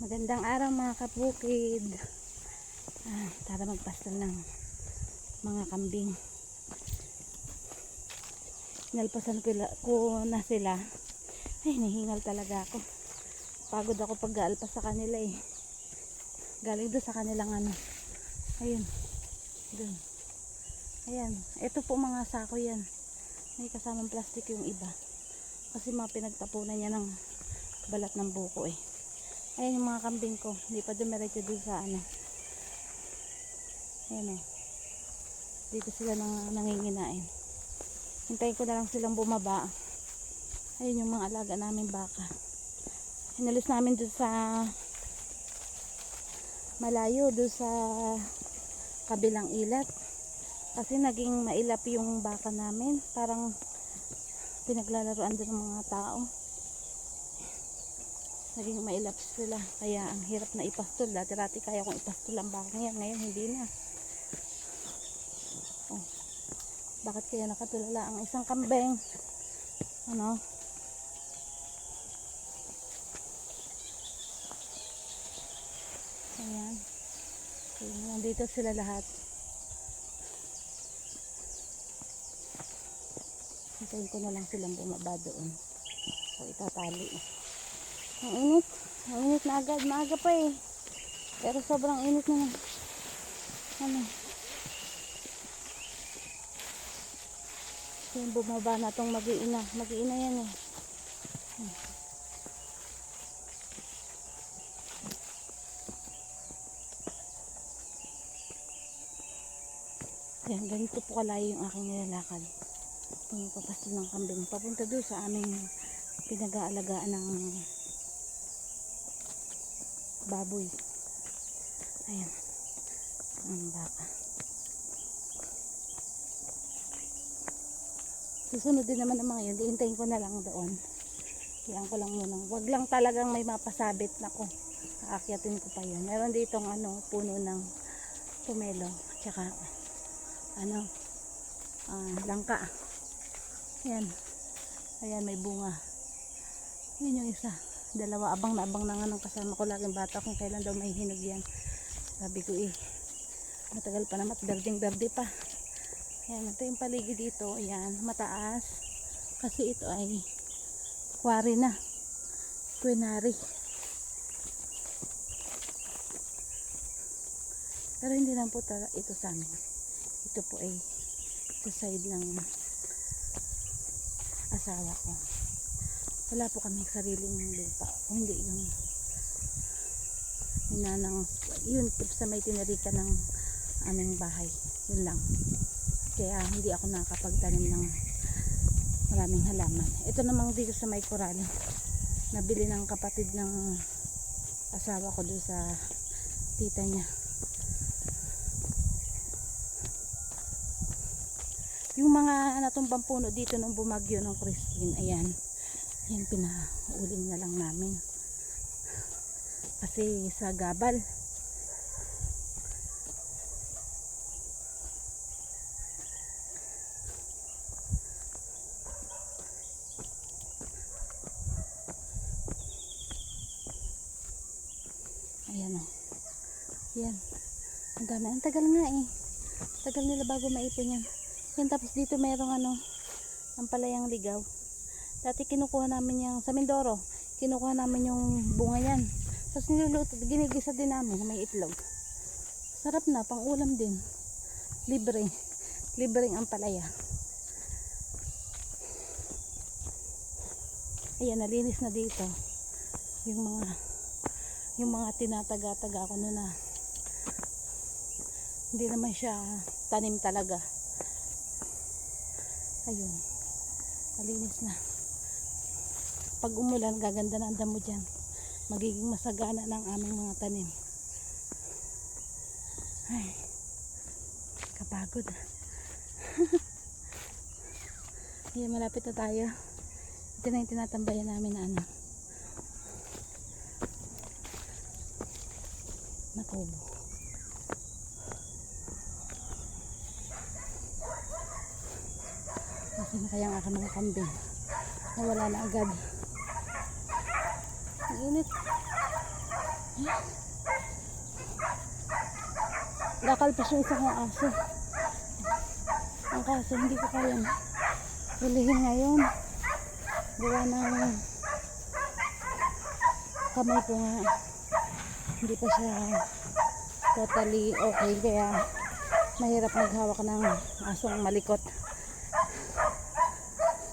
Magandang araw mga kapukid. Ah, tara magpastal ng mga kambing. Nalpasan ko, na sila. Ay, nahingal talaga ako. Pagod ako pag-aalpas sa kanila eh. Galing doon sa kanilang ano. Ayun. Doon. Ayan. Ito po mga sako yan. May kasamang plastic yung iba. Kasi mga pinagtapunan niya ng balat ng buko eh. Ayan yung mga kambing ko. Hindi pa dumiretso dun sa ano. Ayan o. Dito sila nang, nanginginain. Hintayin ko na lang silang bumaba. Ayun yung mga alaga namin baka. Hinalis namin dun sa malayo dun sa kabilang ilat. Kasi naging mailap yung baka namin. Parang pinaglalaroan din ng mga tao naging mailap sila. Kaya ang hirap na ipastol. Dati rati kaya kong ipastol ang baka ngayon. Ngayon hindi na. Oh. bakit kaya nakatulala ang isang kambing ano? Ayan. So, nandito sila lahat. Hintayin ko na lang silang bumaba doon. So itatali ang init. Ang init na agad. Maaga pa eh. Pero sobrang init na. Ano. So, bumaba na itong mag-iina. Mag-iina yan eh. Yan, ganito po kalayo yung aking nilalakad. Yung papastol ng kambing. Papunta doon sa aming pinag-aalagaan ng baboy. Ayan. Ang baka. Susunod din naman ang mga yun. Diintayin ko na lang doon. Iyan ko lang muna. Wag lang talagang may mapasabit na ko. Aakyatin ko pa yun. Meron ditong ano, puno ng pumelo. Tsaka ano, ah, langka. Ayan. Ayan, may bunga. Yun yung isa. Dalawa, abang na abang na nga ng kasama ko laging bata kung kailan daw may hinog yan. Sabi ko eh, matagal pa naman, berding berde pa. Ayan, ito yung paligid dito. Ayan, mataas. Kasi ito ay quarry na. Quinary. Pero hindi lang po ito sa amin. Ito po ay sa side ng asawa ko wala po kami sariling lupa. Kung hindi yung minanang yun sa may tinarika ng aming bahay. Yun lang. Kaya hindi ako nakakapagtanim ng maraming halaman. Ito namang dito sa may koral nabili ng kapatid ng asawa ko doon sa tita niya. Yung mga natumbang puno dito nung bumagyo ng Christine ayan yan pinauling na lang namin. Kasi sa gabal. Ayan o yan. Ang dami. Ang tagal nga eh. Tagal nila bago maipon yan. Yan tapos dito merong ano ang palayang ligaw Dati kinukuha namin yung sa Mindoro. Kinukuha namin yung bunga yan. Tapos niluluto, ginigisa din namin na may itlog. Sarap na, pang ulam din. Libre. Libreng ang palaya. Ayan, nalinis na dito. Yung mga yung mga tinataga-taga ko na hindi naman siya tanim talaga. Ayun. Nalinis na pag umulan gaganda na ang damo dyan. Magiging masagana ng aming mga tanim. Ay kapagod. Ayan, malapit na tayo. Ito na yung tinatambayan namin na ano. Na kubo na kaya aking mga kambing. Nawala na agad init. Nakalpas yung isa kong aso. Ang kaso, hindi ko kayang hulihin ngayon. Gawa ng kamay ko nga. Hindi pa siya totally okay. Kaya mahirap maghawak ng asong malikot.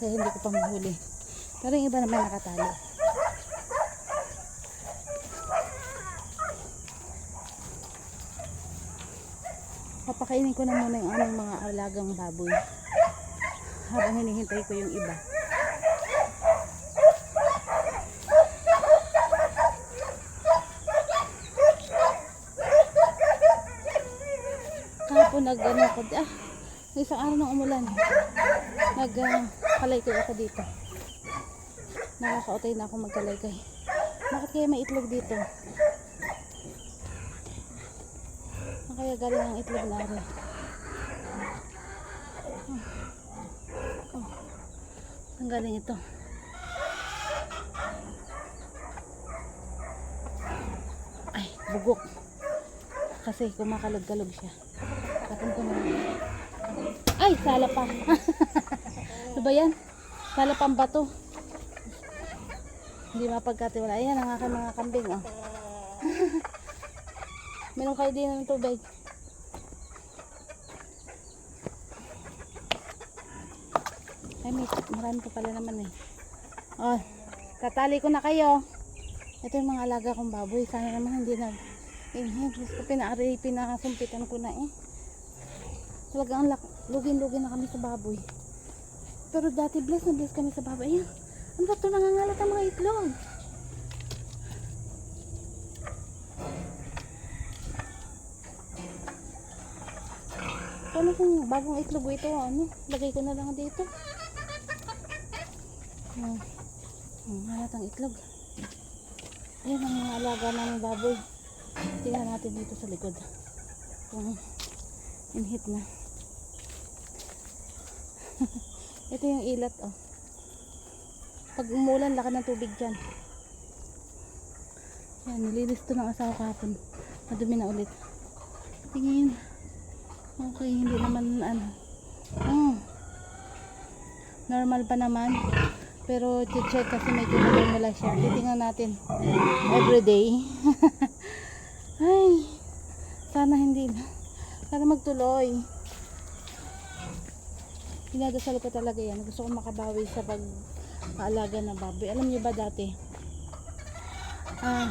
Kaya hindi ko pa mahuli. Pero yung iba naman nakatali. Papakainin ko na muna yung aming mga alagang baboy. Habang hinihintay ko yung iba. Kahapon nag ano ako, ah, isang araw ng umulan. Nag uh, kalaykay ako dito. Nakakautay na ako magkalaykay. Bakit kaya may itlog dito? Ang kaya galing ang itlog na rin. Oh. Oh. Ang galing ito. Ay, bugok. Kasi kumakalog-kalog siya. Tapon ko na. Ay, sala pa. ano ba yan? Sala pang bato. Hindi mapagkatiwala. Ayan ang aking mga kambing. Oh. Meron kayo din ng tubig. Ay, may, marami pa pala naman eh. Oh, katali ko na kayo. Ito yung mga alaga kong baboy. Sana naman hindi na inhib. Gusto ko pinaari, pinakasumpitan ko na eh. Talagang lugin-lugin na kami sa baboy. Pero dati bless na bless kami sa baboy. Ayan. Ano ba ito? Nangangalat ang mga itlog. Paano kung bagong itlog ito? Ano? Lagay ko na lang dito. Oh. Oh, halatang itlog. Ayan ang mga alaga ng baboy. Tingnan natin dito sa likod. Kung inhit na. ito yung ilat oh. Pag umulan, laki ng tubig dyan. Yan, nililis to ng asawa kahapon. Madumi na ulit. Tingin. Okay, hindi naman ano. Oh. Normal pa naman. Pero check kasi may kumulumula siya. Titingnan natin. Everyday. Ay. Sana hindi na. Sana magtuloy. Pinadasal ko talaga yan. Gusto ko makabawi sa pag-aalaga ng baboy. Alam niyo ba dati? Ah,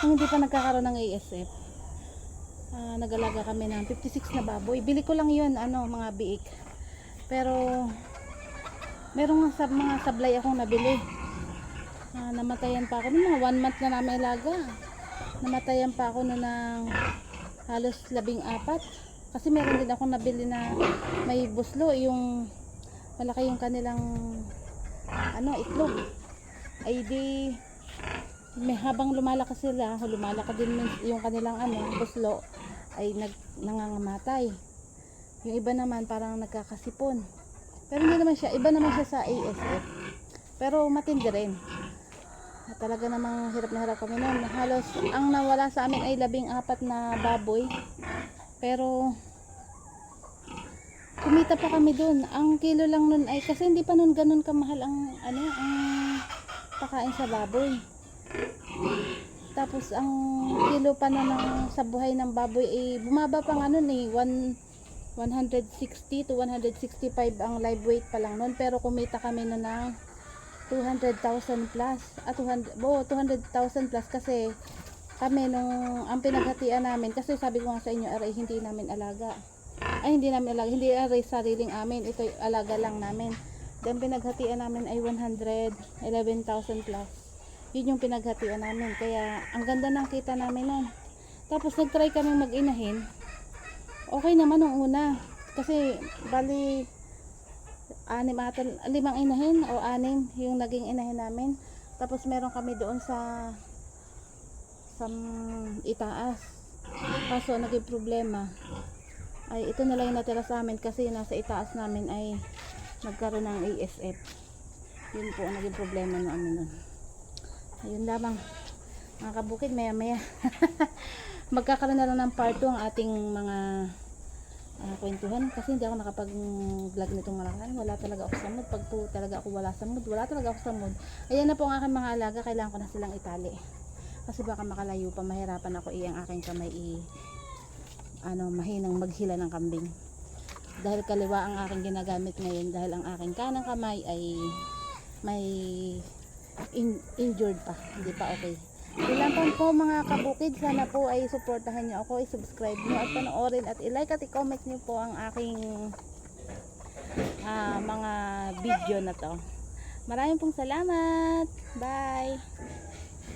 hindi pa nagkakaroon ng ASF, nag-alaga kami ng 56 na baboy. Bili ko lang yun, ano, mga biik. Pero, merong nga sa mga sablay akong nabili. Ah, namatayan pa ako. Mga one month na namin alaga. Namatayan pa ako noon ng halos labing apat. Kasi meron din akong nabili na may buslo. Yung malaki yung kanilang ano, itlog. Ay di may habang lumalaki sila, lumalaki din yung kanilang ano, buslo ay nag, nangangamatay. Yung iba naman parang nagkakasipon. Pero hindi naman siya, iba naman siya sa ASF. Pero matindi rin. Talaga namang hirap na hirap kami noon. Halos ang nawala sa amin ay labing apat na baboy. Pero kumita pa kami doon. Ang kilo lang noon ay kasi hindi pa noon ganun kamahal ang ano, ang pakain sa baboy. Tapos ang kilo pa na ng, sa buhay ng baboy ay bumaba pa nga nun eh. One, 160 to 165 ang live weight pa lang nun. Pero kumita kami na ng 200,000 plus. At 200, oh, 200,000 plus kasi kami nung ang pinaghatian namin kasi sabi ko nga sa inyo aray hindi namin alaga ay hindi namin alaga hindi aray sariling amin ito alaga lang namin then pinaghatian namin ay 111,000 plus yun yung pinaghatian namin. Kaya ang ganda ng kita namin nun. Tapos nagtry kami mag-inahin. Okay naman nung una. Kasi bali anim ata limang inahin o anim yung naging inahin namin. Tapos meron kami doon sa sa itaas. Kaso naging problema. Ay ito na lang yung natira sa amin kasi nasa itaas namin ay nagkaroon ng ASF yun po ang naging problema namin nun ayun lamang Mga kabukid, maya maya. Magkakaroon na lang ng part 2 ang ating mga ah, kwentuhan kasi hindi ako nakapag-vlog nitong malakan. Wala talaga ako sa mood. Pag po talaga ako wala sa mood, wala talaga ako sa mood. Ayan na po ang aking mga alaga. Kailangan ko na silang itali. Kasi baka makalayo pa, mahirapan ako iyang aking kamay i ano, mahinang maghila ng kambing. Dahil kaliwa ang aking ginagamit ngayon dahil ang aking kanang kamay ay may in- injured pa. Hindi pa okay. Ilan po mga kabukid, sana po ay suportahan niyo ako, i-subscribe niyo at panoorin at i-like at i-comment niyo po ang aking ah, mga video na to. Maraming pong salamat. Bye.